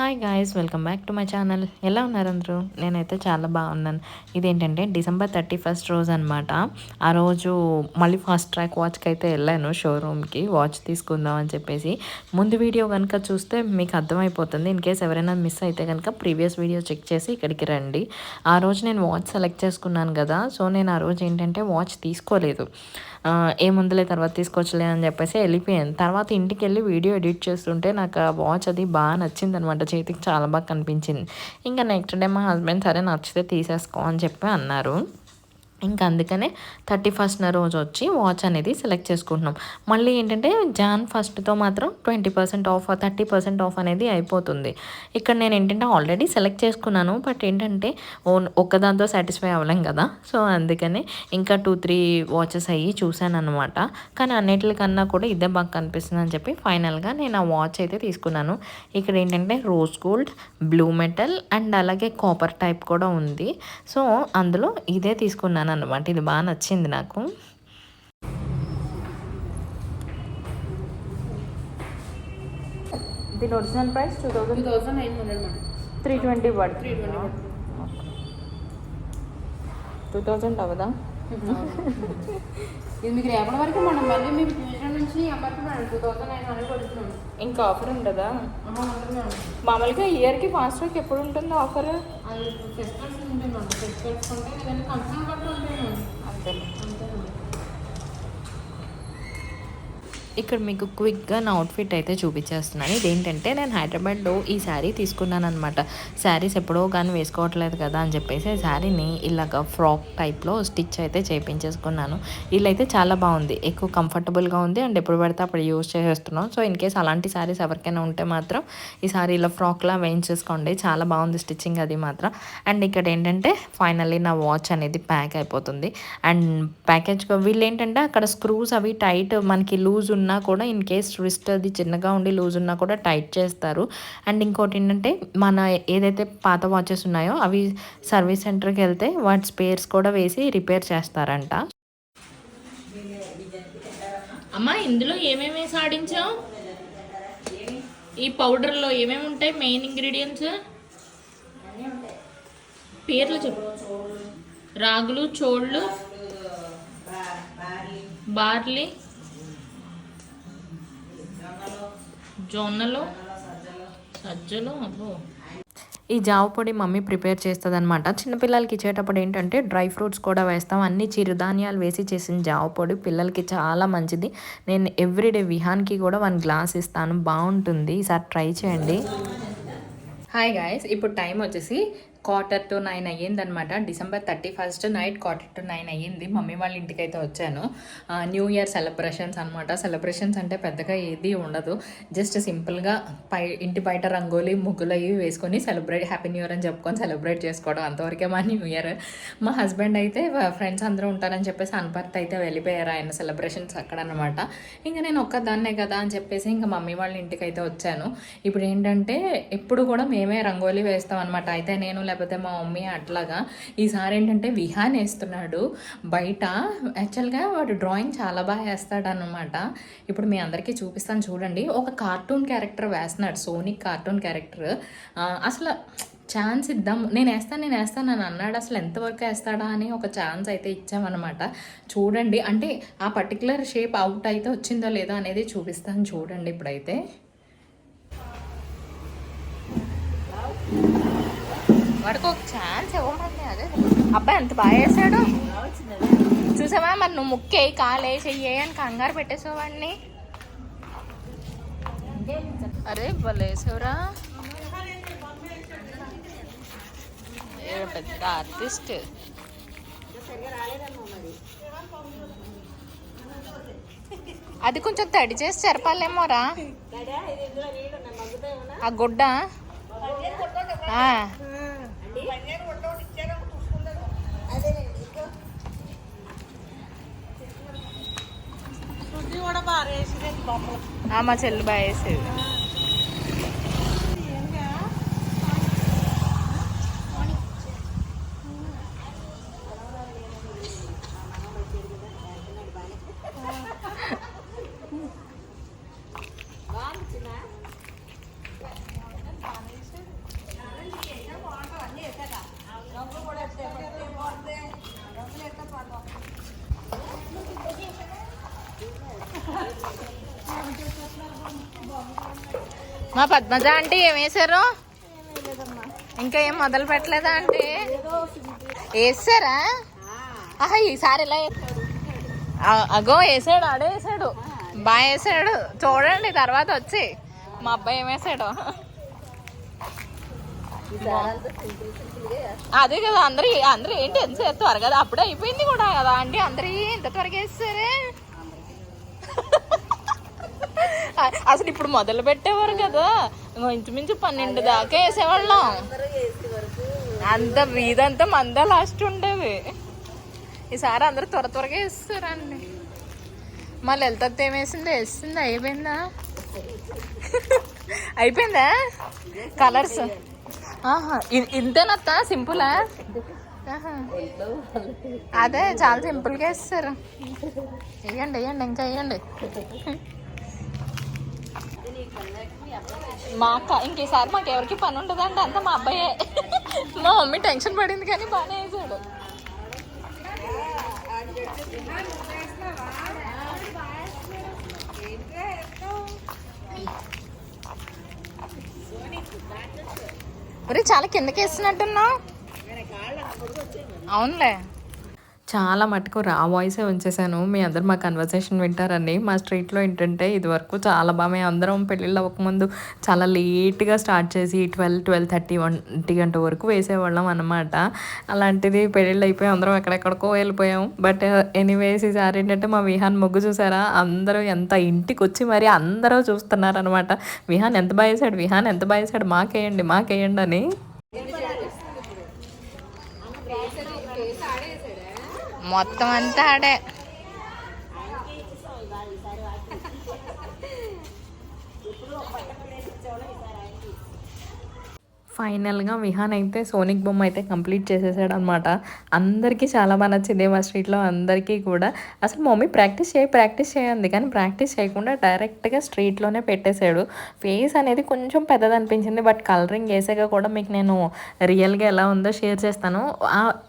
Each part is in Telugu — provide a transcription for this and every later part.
Hi guys welcome back to my channel ఎలా ఉన్నారు అందరూ? నేనైతే చాలా బాగున్నాను. ఇదేంటంటే డిసెంబర్ థర్టీ ఫస్ట్ రోజు అనమాట ఆ రోజు మళ్ళీ ఫస్ట్ ట్రాక్ వాచ్కి అయితే వెళ్ళాను షోరూమ్కి వాచ్ తీసుకుందాం అని చెప్పేసి. ముందు వీడియో కనుక చూస్తే మీకు అర్థమైపోతుంది. ఇన్ కేస్ ఎవరైనా మిస్ అయితే కనుక ప్రీవియస్ వీడియో చెక్ చేసి ఇక్కడికి రండి. ఆ రోజు నేను వాచ్ సెలెక్ట్ చేసుకున్నాను కదా. సో నేను ఆ రోజు ఏంటంటే వాచ్ తీసుకోలేదు. ఏముందులే తర్వాత తీసుకోవచ్చులే అని చెప్పేసి వెళ్ళిపోయాను. తర్వాత ఇంటికి వెళ్ళి వీడియో ఎడిట్ చేస్తుంటే నాకు ఆ వాచ్ అది బాగా నచ్చిందనమాట చేతికి చాలా బాగా కనిపించింది. ఇంకా నెక్స్ట్ డే మా హస్బెండ్ సరే నచ్చితే తీసేసుకో అని చెప్పి అన్నారు. ఇంకా అందుకనే థర్టీ ఫస్ట్న రోజు వచ్చి వాచ్ అనేది సెలెక్ట్ చేసుకుంటున్నాం. మళ్ళీ ఏంటంటే జాన్ ఫస్ట్తో మాత్రం twenty percent off thirty percent off అనేది అయిపోతుంది. ఇక్కడ నేను ఏంటంటే ఆల్రెడీ సెలెక్ట్ చేసుకున్నాను. బట్ ఏంటంటే ఓన్- ఒక్కదాంతో సాటిస్ఫై అవ్వలేం కదా. సో అందుకనే ఇంకా టూ త్రీ వాచెస్ అయ్యి చూశాను అనమాట కానీ అన్నిటికన్నా కూడా ఇదే బాగా కనిపిస్తుంది అని చెప్పి ఫైనల్గా నేను ఆ వాచ్ అయితే తీసుకున్నాను. ఇక్కడ ఏంటంటే rose gold blue metal and అలాగే కాపర్ టైప్ కూడా ఉంది. సో అందులో ఇదే తీసుకున్నాను. అనమాట ఇది బాగా నచ్చింది నాకు. దీని original price two thousand thousand nine hundred three twenty పడుతుంది. త్రీ ట్వంటీ టూ థౌజండ్ అవ్వదా? ఇది మీకు రేపటి వరకు మనం మళ్ళీ మీకు ట్యూషన్ నుంచి టూ థౌసండ్ నైన్ హండ్రెడ్ ఇంకా ఆఫర్ ఉండదా? ఉంటుంది మేడం. మామూలుగా ఇయర్కి ఫాస్ట్ ట్రాక్ ఎప్పుడు ఉంటుంది ఆఫర్? అది ఫెస్టివల్స్ ఉంటాయి మేడం ఫెస్టివల్స్ ఉంటాయి లేదంటే కంపెనీ బట్టి ఉంటాయి మేడం అంతే అంతే మేడం ఇక్కడ మీకు క్విక్గా నా అవుట్ఫిట్ అయితే చూపించేస్తున్నాను. ఇదేంటంటే నేను హైదరాబాద్లో ఈ శారీ తీసుకున్నాను అనమాట శారీస్ ఎప్పుడో కానీ వేసుకోవట్లేదు కదా అని చెప్పేసి శారీని ఇలాగ ఫ్రాక్ టైప్లో స్టిచ్ అయితే చేయించేసుకున్నాను ఇల్లైతే చాలా బాగుంది. ఎక్కువ కంఫర్టబుల్గా ఉంది అండ్ ఎప్పుడు పడితే అప్పుడు యూజ్ చేసేస్తున్నాం. సో ఇన్ కేస్ అలాంటి శారీస్ ఎవరికైనా ఉంటే మాత్రం ఈ సారీ ఇలా ఫ్రాక్లా వేయించేసుకోండి చాలా బాగుంది స్టిచ్చింగ్ అది మాత్రం. అండ్ ఇక్కడ ఏంటంటే ఫైనల్లీ నా వాచ్ అనేది ప్యాక్ అయిపోతుంది. అండ్ ప్యాకేజ్ వీళ్ళు ఏంటంటే అక్కడ స్క్రూస్ అవి టైట్ మనకి లూజ్ ఉన్నా కూడా ఇన్ కేస్ రిస్ట్ అది చిన్నగా ఉండి లూజ్ ఉన్నా కూడా టైట్ చేస్తారు. అండ్ ఇంకోటి ఏంటంటే మన ఏదైతే పాత వాచెస్ ఉన్నాయో అవి సర్వీస్ సెంటర్కి వెళ్తే వాటి స్పేర్స్ కూడా వేసి రిపేర్ చేస్తారంట. అమ్మా ఇందులో ఏమేమి ఆడించావు? ఈ పౌడర్లో ఏమేమి ఉంటాయి? మెయిన్ ఇంగ్రీడియంట్స్ పేర్లు చెప్పు. రాగులు చోళ్ళు బార్లీ జొన్నలు? సజ్జలు? అబ్బో. ఈ జావ పొడి మమ్మీ ప్రిపేర్ చేస్తుంది అనమాట చిన్నపిల్లలకి ఇచ్చేటప్పుడు ఏంటంటే డ్రై ఫ్రూట్స్ కూడా వేస్తాం. అన్ని చిరుధాన్యాలు వేసి చేసిన జావ పొడి పిల్లలకి చాలా మంచిది. నేను ఎవ్రీడే విహాన్కి కూడా వన్ గ్లాస్ ఇస్తాను. బాగుంటుంది. ఈసారి ట్రై చేయండి. హాయ్ గాయస్ ఇప్పుడు టైం వచ్చేసి quarter to nine అయ్యిందనమాట December thirty first night quarter to nine అయ్యింది. మమ్మీ వాళ్ళ ఇంటికి అయితే వచ్చాను న్యూ ఇయర్ సెలబ్రేషన్స్ అనమాట సెలబ్రేషన్స్ అంటే పెద్దగా ఏది ఉండదు. జస్ట్ సింపుల్గా పై ఇంటి బయట రంగోలీ ముగ్గులు అవి వేసుకొని సెలబ్రేట్ హ్యాపీ న్యూ ఇయర్ అని చెప్పుకొని సెలబ్రేట్ చేసుకోవడం. అంతవరకే మా న్యూ ఇయర్ మా హస్బెండ్ అయితే ఫ్రెండ్స్ అందరూ ఉంటారని చెప్పేసి అనపర్తి అయితే వెళ్ళిపోయారు ఆయన సెలబ్రేషన్స్ అక్కడ అనమాట ఇంకా నేను ఒక్కదాన్నే కదా అని చెప్పేసి ఇంకా మమ్మీ వాళ్ళ ఇంటికి అయితే వచ్చాను. ఇప్పుడు ఏంటంటే ఎప్పుడు కూడా మేమే రంగోలీ వేస్తాం అనమాట అయితే నేను లేకపోతే మా మమ్మీ అట్లాగా ఈసారి ఏంటంటే విహాన్ వేస్తున్నాడు. బయట యాక్చువల్గా వాడు డ్రాయింగ్ చాలా బాగా వేస్తాడనమాట ఇప్పుడు మీ అందరికీ చూపిస్తాను చూడండి. ఒక కార్టూన్ క్యారెక్టర్ వేస్తున్నాడు సోనిక్ కార్టూన్ క్యారెక్టర్. అసలు ఛాన్స్ ఇద్దాం. నేను వేస్తాను నేను వేస్తాను అని అన్నాడు. అసలు ఎంతవరకు వేస్తాడా అని ఒక ఛాన్స్ అయితే ఇచ్చామన్నమాట. చూడండి. అంటే ఆ పర్టికులర్ షేప్ అవుట్ అయితే వచ్చిందో లేదో అనేది చూపిస్తాను చూడండి ఇప్పుడైతే. వాడికి ఒక ఛాన్స్ ఇవ్వమండి అదే. అబ్బాయి ఎంత బాగా వేసాడు చూసావా? మరి నువ్వు ముక్కే కాలే చెయ్యే అని కంగారు పెట్టేసేవాడిని అరే భలేసావురా పెద్ద ఆర్టిస్ట్ అది కొంచెం తడి చేసి చెరపాలేమోరా? ఆ గుడ్డ. ఆ. ఆ, మా చెల్లి బాగా వేసేది మా పద్మజ అంటే ఏం వేసారు ఇంకా ఏం మొదలు పెట్టలేదా అంటే వేసారా? ఆహా ఈసారి ఇలా అగో వేసాడు ఆడే వేసాడు. బాగా వేసాడు. చూడండి తర్వాత వచ్చి. మా అబ్బాయి ఏం వేసాడు. అదే కదా అందరూ అందరూ ఏంటి ఎంత త్వరగా అప్పుడే అయిపోయింది కూడా కదా అంటే అందరూ ఇంత త్వరగా వేస్తారే? అసలు ఇప్పుడు మొదలు పెట్టేవారు కదా. ఇంచుమించు పన్నెండు దాకా వేసేవాళ్ళం. అంత వీధంతా మందా లాస్ట్ ఉండేవి. ఈసారి అందరూ త్వర త్వరగా వేస్తారండి. మా లలిత ఏమేసిందో వేసింది? అయిపోయిందా? అయిపోయిందా? కలర్స్ ఆహా ఇ- ఇంతేనత్తా సింపులా? అదే చాలా సింపుల్గా వేస్తారు. వేయండి వేయండి ఇంకా వేయండి. మా అక్క ఇంకేసారి మాకు ఎవరికి పని ఉండదండి అంతా మా అబ్బాయే. మా మమ్మీ టెన్షన్ పడింది కానీ బాగానే వేసాడు ఒరే చాలా కిందకి వేస్తున్నట్టున్నావు అవునులే. చాలా మటుకు రా వాయిసే ఉంచేసాను మీ అందరు మా కన్వర్సేషన్ వింటారని మా స్ట్రీట్లో ఏంటంటే ఇదివరకు చాలా బాగా మేము అందరం పెళ్ళిళ్ళు అవ్వకముందు చాలా లేట్గా స్టార్ట్ చేసి ట్వెల్వ్ ట్వెల్వ్ థర్టీ ఒంటి గంట వరకు వేసేవాళ్ళం అనమాట అలాంటిది పెళ్ళిళ్ళు అయిపోయి అందరం ఎక్కడెక్కడికో వెళ్ళిపోయాం. బట్ ఎనీవేస్ ఈసారి ఏంటంటే మా విహాన్ మొగ్గు చూసారా? అందరూ ఎంత ఇంటికి వచ్చి మరి అందరూ చూస్తున్నారు అనమాట విహాన్ ఎంత బాగా వేసాడు విహాన్ ఎంత బాగా వేసాడు మాకేయండి మాకేయండి అని మొత్తం అంతా ఆడే. ఫైనల్గా విహాన్ అయితే సోనిక్ బొమ్మ అయితే కంప్లీట్ చేసేసాడు అనమాట అందరికీ చాలా బాగా నచ్చింది మా స్ట్రీట్లో అందరికీ కూడా. అసలు మమ్మీ ప్రాక్టీస్ చేయి ప్రాక్టీస్ చేయండి కానీ ప్రాక్టీస్ చేయకుండా డైరెక్ట్గా స్ట్రీట్లోనే పెట్టేశాడు. ఫేస్ అనేది కొంచెం పెద్దది అనిపించింది బట్ కలరింగ్ వేసాక కూడా మీకు నేను రియల్గా ఎలా ఉందో షేర్ చేస్తాను.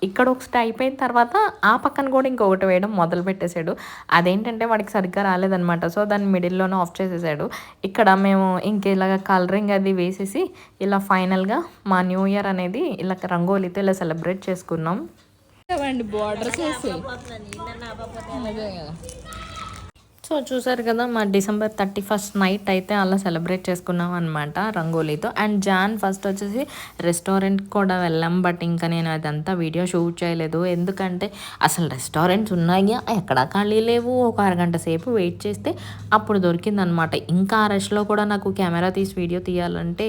ఇక్కడ ఒకటి అయిపోయిన తర్వాత ఆ పక్కన కూడా ఇంకొకటి వేయడం మొదలు పెట్టేశాడు. అదేంటంటే వాడికి సరిగ్గా రాలేదనమాట సో దాన్ని మిడిల్లోనే ఆఫ్ చేసేసాడు. ఇక్కడ మేము ఇంక ఇలాగ కలరింగ్ అది వేసేసి ఇలా ఫైనల్గా మా న్యూ ఇయర్ అనేది ఇలా రంగోలీతో ఇలా సెలబ్రేట్ చేసుకున్నాం. బార్డర్స్ సో చూసారు కదా మా డిసెంబర్ థర్టీ ఫస్ట్ నైట్ అయితే అలా సెలబ్రేట్ చేసుకున్నాం అనమాట రంగోలీతో. అండ్ జాన్ ఫస్ట్ వచ్చేసి రెస్టారెంట్ కూడా వెళ్ళాం బట్ ఇంకా నేను అదంతా వీడియో షూట్ చేయలేదు. ఎందుకంటే అసలు రెస్టారెంట్స్ ఉన్నాయి? ఎక్కడా ఖాళీ లేవు? ఒక అరగంట సేపు వెయిట్ చేస్తే అప్పుడు దొరికిందనమాట ఇంకా ఆ రష్లో కూడా నాకు కెమెరా తీసి వీడియో తీయాలంటే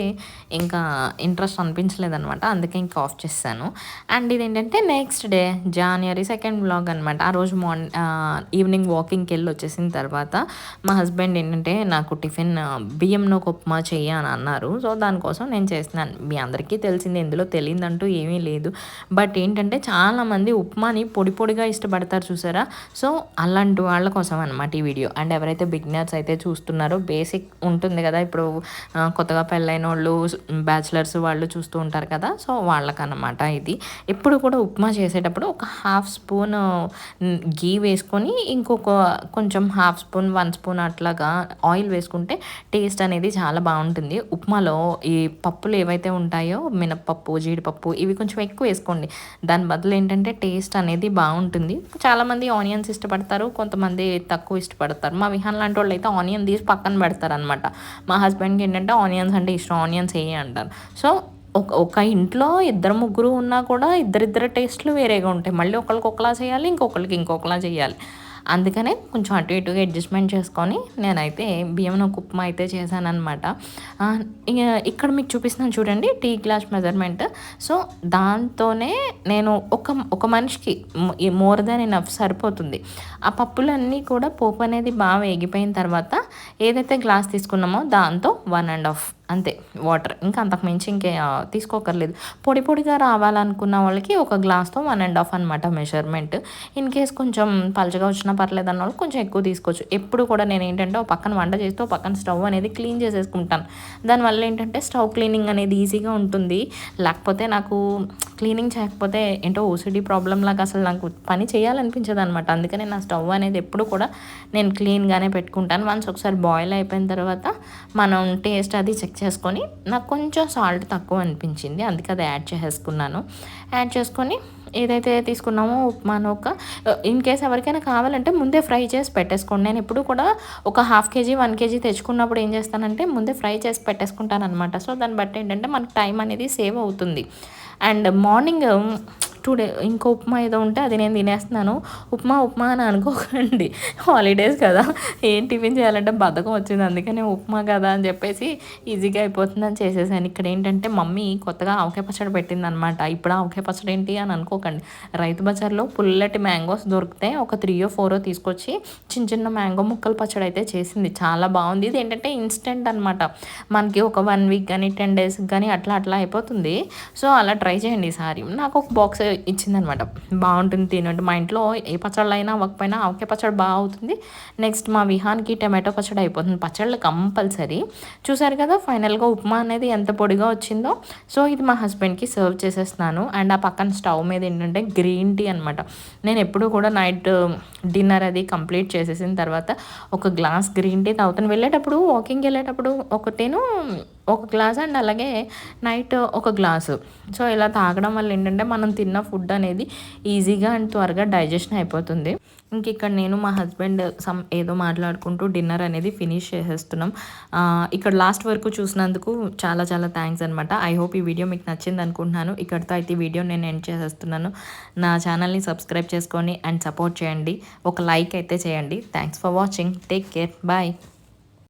ఇంకా ఇంట్రెస్ట్ అనిపించలేదనమాట అందుకే ఇంకా ఆఫ్ చేశాను. అండ్ ఇది ఏంటంటే next day January second vlog అనమాట ఆ రోజు మార్నింగ్ ఈవినింగ్ వాకింగ్కి వెళ్ళి వచ్చేసిన తర్వాత తర్వాత మా హస్బెండ్ ఏంటంటే నాకు టిఫిన్ ఆ, బియ్యం ఉప్మా చెయ్యి అని అన్నారు. సో దానికోసం నేను చేస్తున్నాను. మీ అందరికీ తెలిసింది ఇందులో తెలియదంటూ ఏమీ లేదు. బట్ ఏంటంటే చాలామంది ఉప్మాని పొడి పొడిగా ఇష్టపడతారు చూసారా? సో అలాంటి వాళ్ళ కోసం అనమాట ఈ వీడియో. అండ్ ఎవరైతే బిగినర్స్ అయితే చూస్తున్నారో బేసిక్ ఉంటుంది కదా ఇప్పుడు కొత్తగా పెళ్ళైన వాళ్ళు బ్యాచిలర్స్ వాళ్ళు చూస్తూ ఉంటారు కదా సో వాళ్ళకన్నమాట ఇది. ఎప్పుడు కూడా ఉప్మా చేసేటప్పుడు ఒక హాఫ్ స్పూన్ గీ వేసుకొని ఇంకొక కొంచెం హాఫ్ స్పూన్ వన్ స్పూన్ అట్లాగా ఆయిల్ వేసుకుంటే టేస్ట్ అనేది చాలా బాగుంటుంది. ఉప్మాలో ఈ పప్పులు ఏవైతే ఉంటాయో మినప్పప్పు జీడిపప్పు ఇవి కొంచెం ఎక్కువ వేసుకోండి. దాని బదులు ఏంటంటే టేస్ట్ అనేది బాగుంటుంది. చాలామంది ఆనియన్స్ ఇష్టపడతారు కొంతమంది తక్కువ ఇష్టపడతారు. మా విహాన్ లాంటి వాళ్ళు అయితే ఆనియన్ తీసి పక్కన పెడతారు అనమాట మా హస్బెండ్కి ఏంటంటే ఆనియన్స్ అంటే ఇష్టం ఆనియన్స్ వేయి అంటారు. సో ఒక ఒక ఇంట్లో ఇద్దరు ముగ్గురు ఉన్నా కూడా ఇద్దరిద్దరు టేస్ట్లు వేరేగా ఉంటాయి. మళ్ళీ ఒకరికి ఒకలా చేయాలి ఇంకొకరికి ఇంకొకలా చేయాలి. అందుకనే కొంచెం అటు ఇటుగా అడ్జస్ట్మెంట్ చేసుకొని నేనైతే బియ్యం ఒక ఉప్మా అయితే చేశానమాట ఇక్కడ మీకు చూపిస్తున్నాను చూడండి టీ గ్లాస్ మెజర్మెంట్. సో దాంతోనే నేను ఒక ఒక మనిషికి మోర్ దాన్ ఎనఫ్ సరిపోతుంది. ఆ పప్పులన్నీ కూడా పోపు అనేది బాగా వేగిపోయిన తర్వాత ఏదైతే గ్లాస్ తీసుకున్నామో దాంతో వన్ అండ్ హాఫ్. అంతే వాటర్. ఇంకా అంతకు మించి ఇంకే తీసుకోకర్లేదు. పొడి పొడిగా రావాలనుకున్న వాళ్ళకి ఒక గ్లాస్తో వన్ అండ్ హాఫ్ అనమాట మెజర్మెంట్. ఇన్ కేస్ కొంచెం పలచగా వచ్చినా పర్లేదు అన్న వాళ్ళు కొంచెం ఎక్కువ తీసుకోవచ్చు. ఎప్పుడు కూడా నేను ఏంటంటే ఒక పక్కన వంట చేస్తూ ఒక పక్కన స్టవ్ అనేది క్లీన్ చేసేసుకుంటాను. దానివల్ల ఏంటంటే స్టవ్ క్లీనింగ్ అనేది ఈజీగా ఉంటుంది. లేకపోతే నాకు క్లీనింగ్ చేయకపోతే ఏంటో ఓసిడీ ప్రాబ్లం లాగా అసలు నాకు పని చేయాలనిపించదు అనమాట అందుకని నా స్టవ్ అనేది ఎప్పుడు కూడా నేను క్లీన్గానే పెట్టుకుంటాను. వన్స్ ఒకసారి బాయిల్ అయిపోయిన తర్వాత మనం టేస్ట్ అది చెక్ చేసుకొని నాకు కొంచెం సాల్ట్ తక్కువ అనిపించింది. అందుకే అది యాడ్ చేసేసుకున్నాను యాడ్ చేసుకొని ఏదైతే తీసుకున్నామో ఉప్మాను ఒక ఇన్ కేస్ ఎవరికైనా కావాలంటే ముందే ఫ్రై చేసి పెట్టేసుకోండి. నేను ఎప్పుడు కూడా ఒక హాఫ్ కేజీ వన్ కేజీ తెచ్చుకున్నప్పుడు ఏం చేస్తానంటే ముందే ఫ్రై చేసి పెట్టేసుకుంటాను అనమాట సో దాన్ని బట్టి ఏంటంటే మనకు టైం అనేది సేవ్ అవుతుంది. అండ్ మార్నింగ్ టుడే ఇంకో ఉప్మా ఏదో ఉంటే అది నేను తినేస్తున్నాను. ఉప్మా ఉప్మా అని అనుకోకండి. హాలిడేస్ కదా. ఏం టిఫిన్ చేయాలంటే బద్ధకం వచ్చింది. అందుకనే ఉప్మా కదా అని చెప్పేసి ఈజీగా అయిపోతుందని చేసేసాను. ఇక్కడ ఏంటంటే మమ్మీ కొత్తగా ఆవకాయ పచ్చడి పెట్టింది అనమాట ఇప్పుడు ఆవకాయ పచ్చడి ఏంటి అని అనుకోకండి. రైతు బజార్లో పుల్లటి మ్యాంగోస్ దొరికితే ఒక త్రీయో ఫోరో తీసుకొచ్చి చిన్న చిన్న మ్యాంగో ముక్కలు పచ్చడి అయితే చేసింది. చాలా బాగుంది. ఇది ఏంటంటే ఇన్స్టెంట్ అనమాట మనకి ఒక వన్ వీక్ కానీ టెన్ డేస్ కానీ అట్లా అట్లా అయిపోతుంది. సో అలా ట్రై చేయండి ఈసారి. నాకు ఒక బాక్స్ ఇచ్చిందనమాట. బాగుంటుంది తినండి. మా ఇంట్లో ఏ పచ్చళ్ళు అయినా అవ్వకపోయినా ఆవకాయ పచ్చడి బాగా అవుతుంది. నెక్స్ట్ మా విహాన్కి టమాటో పచ్చడి అయిపోతుంది. పచ్చళ్ళు కంపల్సరీ. చూసారు కదా ఫైనల్గా ఉప్మా అనేది ఎంత పొడిగా వచ్చిందో. సో ఇది మా హస్బెండ్కి సర్వ్ చేసేస్తున్నాను. అండ్ ఆ పక్కన స్టవ్ మీద ఏంటంటే గ్రీన్ టీ అనమాట. నేను ఎప్పుడు కూడా నైట్ డిన్నర్ అది కంప్లీట్ చేసేసిన తర్వాత ఒక గ్లాస్ గ్రీన్ టీ తాగుతాను. వెళ్ళేటప్పుడు వాకింగ్ వెళ్ళేటప్పుడు ఒకటేను ఒక గ్లాస్ అండ్ అలాగే నైట్ ఒక గ్లాసు. సో ఇలా తాగడం వల్ల ఏంటంటే మనం తిన్న ఫుడ్ అనేది ఈజీగా అండ్ త్వరగా డైజెషన్ అయిపోతుంది. ఇంక ఇక్కడ నేను మా హస్బెండ్ సమ్ ఏదో మాట్లాడుకుంటూ డిన్నర్ అనేది ఫినిష్ చేసేస్తున్నాం. ఇక్కడ లాస్ట్ వరకు చూసినందుకు చాలా చాలా థ్యాంక్స్ అనమాట ఐ హోప్ ఈ వీడియో మీకు నచ్చింది అనుకుంటున్నాను. ఇక్కడితో అయితే ఈ వీడియో నేను ఎండ్ చేసేస్తున్నాను. నా ఛానల్ని సబ్స్క్రైబ్ చేసుకొని అండ్ సపోర్ట్ చేయండి. ఒక లైక్ అయితే చేయండి. Thanks for watching. Take care. Bye.